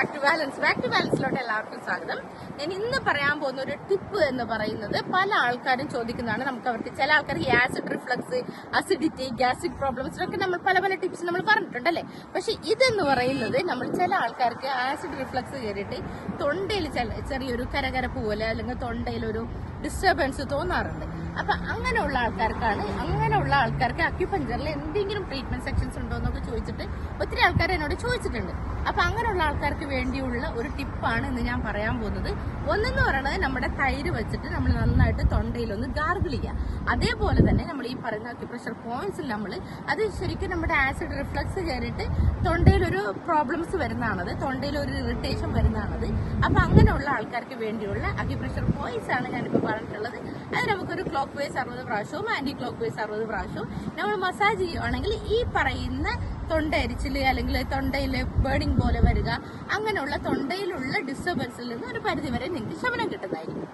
Back to balance back to ബാലൻസിലോട്ട് എല്ലാവർക്കും സ്വാഗതം. ഞാൻ ഇന്ന് പറയാൻ പോകുന്ന ഒരു ടിപ്പ് എന്ന് പറയുന്നത് പല ആൾക്കാരും ചോദിക്കുന്നതാണ്. നമുക്ക് അവർക്ക് ചില ആൾക്കാർക്ക് ആസിഡ് റിഫ്ലക്സ് അസിഡിറ്റി ഗ്യാസ്ട്രിക് പ്രോബ്ലംസിനൊക്കെ നമ്മൾ പല പല ടിപ്സ് നമ്മൾ പറഞ്ഞിട്ടുണ്ടല്ലേ? പക്ഷെ ഇതെന്ന് പറയുന്നത് നമ്മൾ ചില ആൾക്കാർക്ക് ആസിഡ് റിഫ്ലക്സ് കയറിയിട്ട് തൊണ്ടയിൽ ചെറിയൊരു കരകരപ്പ് പോലെ അല്ലെങ്കിൽ തൊണ്ടയിൽ ഒരു ഡിസ്റ്റർബൻസ് തോന്നാറുണ്ട്. അപ്പൊ അങ്ങനെയുള്ള ആൾക്കാർക്കാണ് അങ്ങനെയുള്ള ആൾക്കാർക്ക് അക്യുപഞ്ചറിൽ എന്തെങ്കിലും ട്രീറ്റ്മെന്റ് ഒത്തിരി ആൾക്കാർ എന്നോട് ചോദിച്ചിട്ടുണ്ട്. അപ്പൊ അങ്ങനെയുള്ള ആൾക്കാർക്ക് വേണ്ടിയുള്ള ഒരു ടിപ്പാണ് ഇന്ന് ഞാൻ പറയാൻ പോകുന്നത്. ഒന്നെന്ന് പറയുന്നത് നമ്മുടെ തൈര് വെച്ചിട്ട് നമ്മൾ നന്നായിട്ട് തൊണ്ടയിൽ ഒന്ന് ഗാർഗിൾ ചെയ്യുക അതേപോലെ തന്നെ നമ്മൾ ഈ പറയുന്ന അക്യുപ്രഷർ പോയിന്റ്സിൽ നമ്മൾ അത് ശരിക്കും നമ്മുടെ ആസിഡ് റിഫ്ലക്സ് കയറിയിട്ട് തൊണ്ടയിൽ ഒരു പ്രോബ്ലംസ് വരുന്നതാണത്. തൊണ്ടയിൽ ഒരു ഇറിറ്റേഷൻ വരുന്നതാണത്. അപ്പൊ അങ്ങനെയുള്ള ആൾക്കാർക്ക് വേണ്ടിയുള്ള അക്യുപ്രഷർ പോയിന്റ്സ് ആണ് ഞാനിപ്പോൾ പറഞ്ഞിട്ടുള്ളത്. അത് നമുക്കൊരു ക്ലോക്ക് വൈസ് അറുപത് പ്രാവശ്യവും ആന്റി ക്ലോക്ക് വൈസ് അറുപത് പ്രാവശ്യവും നമ്മൾ മസാജ് ചെയ്യുവാണെങ്കിൽ ഈ പറയുന്ന തൊണ്ട എരിച്ചിൽ അല്ലെങ്കിൽ തൊണ്ടയിൽ ബേണിംഗ് പോലെ വരിക അങ്ങനെയുള്ള തൊണ്ടയിലുള്ള ഡിസ്റ്റർബൻസിൽ നിന്ന് ഒരു പരിധിവരെ നിങ്ങൾക്ക് ശമനം കിട്ടുന്നതായിരിക്കും.